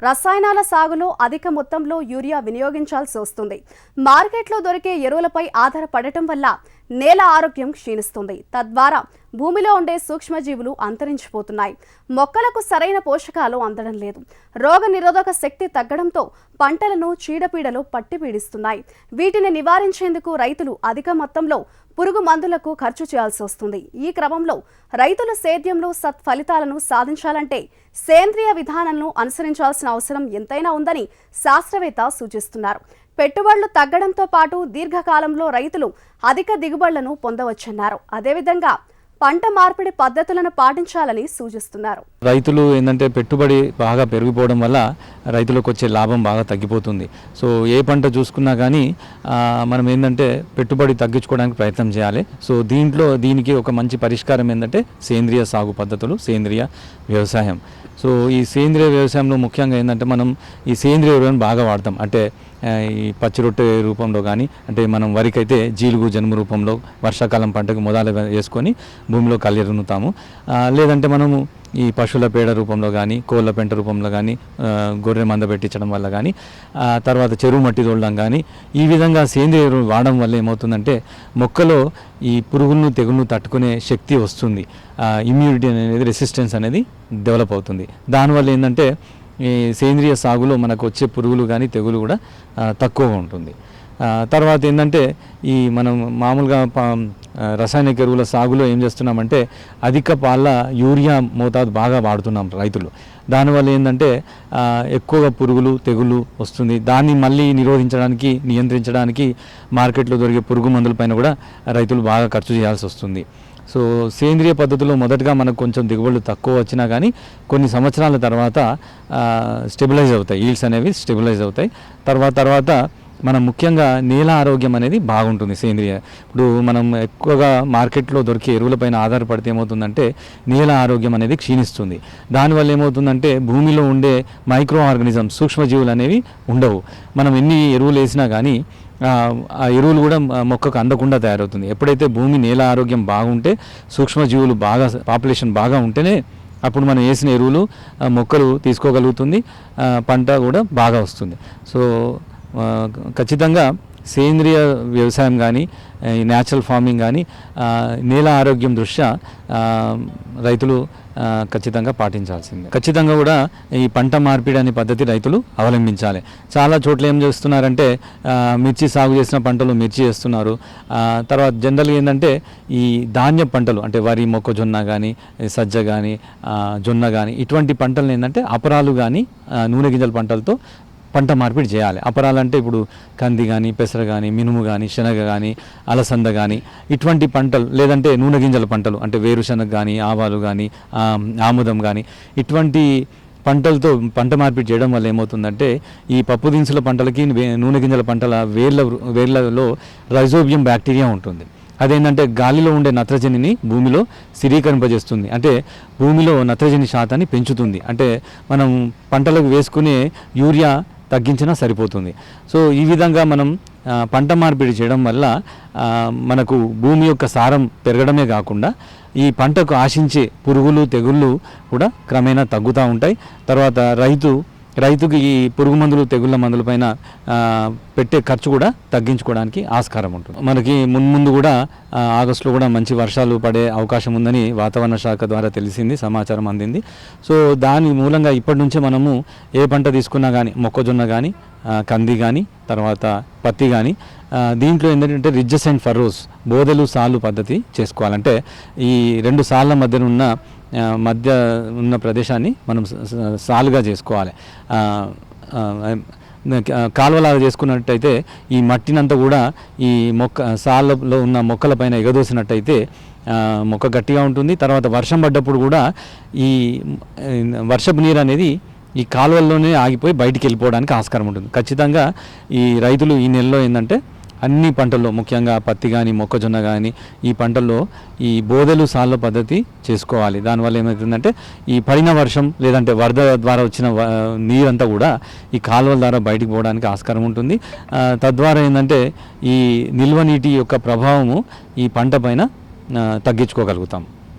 రసాయనాల సాగులో అధిక మొత్తంలో యూరియా వినియోగించాల్సి వస్తుంది. మార్కెట్లో దొరికే ఎరువులపై ఆధారపడటం వల్ల నేల ఆరోగ్యం క్షీణిస్తుంది. తద్వారా భూమిలో ఉండే సూక్ష్మజీవులు అంతరించిపోతున్నాయి. మొక్కలకు సరైన పోషకాలు అందడం లేదు. రోగ నిరోధక శక్తి తగ్గడంతో పంటలను చీడపీడలు పట్టి పీడిస్తున్నాయి. వీటిని నివారించేందుకు రైతులు అధిక మొత్తంలో పురుగు మందులకు ఖర్చు చేయాల్సి వస్తుంది. ఈ క్రమంలో రైతులు సేద్యంలో సత్ఫలితాలను సాధించాలంటే సేంద్రియ విధానాలను అనుసరించాల్సిన అవసరం ఎంతైనా ఉందని శాస్త్రవేత్త సూచిస్తున్నారు. పెట్టుబడులు తగ్గడంతో పాటు దీర్ఘకాలంలో రైతులు అధిక దిగుబడులను పొందవచ్చన్నారు. అదేవిధంగా పంట మార్పిడి పద్ధతులను పాటించాలని సూచిస్తున్నారు. రైతులు ఏంటంటే పెట్టుబడి బాగా పెరిగిపోవడం వల్ల రైతులకు వచ్చే లాభం బాగా తగ్గిపోతుంది. సో ఏ పంట చూసుకున్నా కానీ మనం ఏంటంటే పెట్టుబడి తగ్గించుకోవడానికి ప్రయత్నం చేయాలి. సో దీంట్లో దీనికి ఒక మంచి పరిష్కారం ఏంటంటే సేంద్రియ సాగు పద్ధతులు సేంద్రియ వ్యవసాయం. సో ఈ సేంద్రియ వ్యవసాయంలో ముఖ్యంగా ఏంటంటే మనం ఈ సేంద్రియ ఎరువులను బాగా వాడతాం. అంటే ఈ పచ్చి రొట్టె రూపంలో కానీ అంటే మనం వరికైతే జీలుగు జన్మ రూపంలో వర్షాకాలం పంటకు మొదలు వేసుకొని భూమిలో కలిరునుతాము లేదంటే మనము ఈ పశువుల పేడ రూపంలో కానీ కోళ్ళ పెంట రూపంలో కానీ గొర్రె మంద పెట్టించడం వల్ల కానీ తర్వాత చెరువు మట్టి తోడడం కానీ ఈ విధంగా సేంద్రియ ఎరువులు వాడడం వల్ల ఏమవుతుందంటే మొక్కలో ఈ పురుగులను తెగులను తట్టుకునే శక్తి వస్తుంది. ఇమ్యూనిటీ అనేది రెసిస్టెన్స్ అనేది డెవలప్ అవుతుంది. దానివల్ల ఏంటంటే ఈ సేంద్రియ సాగులో మనకు వచ్చే పురుగులు కానీ తెగులు కూడా తక్కువగా ఉంటుంది. తర్వాత ఏంటంటే ఈ మనం మామూలుగా రసాయనిక ఎరువుల సాగులో ఏం చేస్తున్నామంటే అధిక పాల యూరియా మోతాదు బాగా వాడుతున్నాం రైతులు. దానివల్ల ఏంటంటే ఎక్కువగా పురుగులు తెగులు వస్తుంది. దాన్ని మళ్ళీ నిరోధించడానికి నియంత్రించడానికి మార్కెట్లో దొరికే పురుగు మందుల పైన కూడా రైతులు బాగా ఖర్చు చేయాల్సి వస్తుంది. సో సేంద్రియ పద్ధతిలో మొదటగా మనకు కొంచెం దిగుబడులు తక్కువ వచ్చినా కానీ కొన్ని సంవత్సరాల తర్వాత స్టెబిలైజ్ అవుతాయి. ఈల్డ్స్ అనేవి స్టెబిలైజ్ అవుతాయి. తర్వాత తర్వాత మనం ముఖ్యంగా నేల ఆరోగ్యం అనేది బాగుంటుంది సేంద్రియ. ఇప్పుడు మనం ఎక్కువగా మార్కెట్లో దొరికే ఎరువులపైన ఆధారపడితే ఏమవుతుందంటే నేల ఆరోగ్యం అనేది క్షీణిస్తుంది. దానివల్ల ఏమవుతుందంటే భూమిలో ఉండే మైక్రో ఆర్గనిజం సూక్ష్మజీవులు అనేవి ఉండవు. మనం ఎన్ని ఎరువులు వేసినా కానీ ఆ ఎరువులు కూడా మొక్కకు అందకుండా తయారవుతుంది. ఎప్పుడైతే భూమి నేల ఆరోగ్యం బాగుంటే సూక్ష్మజీవులు బాగా పాపులేషన్ బాగా ఉంటేనే అప్పుడు మనం వేసిన ఎరువులు మొక్కలు తీసుకోగలుగుతుంది పంట కూడా బాగా వస్తుంది. సో ఖచ్చితంగా సేంద్రియ వ్యవసాయం కానీ ఈ న్యాచురల్ ఫార్మింగ్ కానీ నేల ఆరోగ్యం దృష్ట్యా రైతులు ఖచ్చితంగా పాటించాల్సిందే. ఖచ్చితంగా కూడా ఈ పంట మార్పిడి అనే పద్ధతి రైతులు అవలంబించాలి. చాలా చోట్ల ఏం చేస్తున్నారంటే మిర్చి సాగు చేసిన పంటలు మిర్చి చేస్తున్నారు తర్వాత జనరల్గా ఏంటంటే ఈ ధాన్య పంటలు అంటే వరి మొక్కజొన్న కానీ సజ్జ కానీ జొన్న కానీ ఇటువంటి పంటలు ఏంటంటే అపరాలు కానీ నూనె గింజల పంటలతో పంట మార్పిడి చేయాలి. అపరాలంటే ఇప్పుడు కంది కానీ పెసర కానీ మినుము కానీ శనగ కానీ అలసంద కానీ ఇటువంటి పంటలు లేదంటే నూనె గింజల పంటలు అంటే వేరుశనగ కానీ ఆవాలు కానీ ఆముదం కానీ ఇటువంటి పంటలతో పంట మార్పిడి చేయడం వల్ల ఏమవుతుందంటే ఈ పప్పు దినుసుల పంటలకి నూనె గింజల పంటల వేర్ల వేర్లలో రైజోబియం బ్యాక్టీరియా ఉంటుంది. అదేంటంటే గాలిలో ఉండే నత్రజనిని భూమిలో స్థిరీకరింపజేస్తుంది. అంటే భూమిలో నత్రజని శాతాన్ని పెంచుతుంది. అంటే మనం పంటలకు వేసుకునే యూరియా తగ్గించినా సరిపోతుంది. సో ఈ విధంగా మనం పంట మార్పిడి చేయడం వల్ల మనకు భూమి యొక్క సారం పెరగడమే కాకుండా ఈ పంటకు ఆశించే పురుగులు తెగుళ్ళు కూడా క్రమేణా తగ్గుతూ ఉంటాయి. తర్వాత రైతు రైతుకి ఈ పురుగు మందులు తెగుళ్ళ మందుల పైన పెట్టే ఖర్చు కూడా తగ్గించుకోవడానికి ఆస్కారం ఉంటుంది. మనకి మున్ముందు కూడా ఆగస్టులో కూడా మంచి వర్షాలు పడే అవకాశం ఉందని వాతావరణ శాఖ ద్వారా తెలిసింది సమాచారం అందింది. సో దాని మూలంగా ఇప్పటి నుంచే మనము ఏ పంట తీసుకున్నా కానీ మొక్కజొన్న కానీ కంది కానీ తర్వాత పత్తి కానీ దీంట్లో ఏంటంటే రిడ్జెస్ అండ్ ఫర్రోస్ బోదెలు సాలు పద్ధతి చేసుకోవాలంటే ఈ రెండు సాళ్ళ మధ్యన ఉన్న మధ్య ఉన్న ప్రదేశాన్ని మనం సాలుగా చేసుకోవాలి. కాలువలాగా చేసుకున్నట్టయితే ఈ మట్టినంతా కూడా ఈ మొక్క సాళ్ళలో ఉన్న మొక్కలపైన ఎగదోసినట్టయితే మొక్క గట్టిగా ఉంటుంది. తర్వాత వర్షం పడ్డప్పుడు కూడా ఈ వర్షపు నీరు అనేది ఈ కాలువల్లోనే ఆగిపోయి బయటికి వెళ్ళిపోవడానికి ఆస్కారం ఉంటుంది. ఖచ్చితంగా ఈ రైతులు ఈ నెలలో ఏంటంటే అన్ని పంటల్లో ముఖ్యంగా పత్తి కానీ మొక్కజొన్న కానీ ఈ పంటల్లో ఈ బోదెలు సాల్ల పద్ధతి చేసుకోవాలి. దానివల్ల ఏమవుతుందంటే ఈ పడిన వర్షం లేదంటే వరద ద్వారా వచ్చిన వ- నీరంతా కూడా ఈ కాలువల ద్వారా బయటికి పోవడానికి ఆస్కారం ఉంటుంది. తద్వారా ఏంటంటే ఈ నిల్వ నీటి యొక్క ప్రభావము ఈ పంట పైన తగ్గించుకోగలుగుతాం.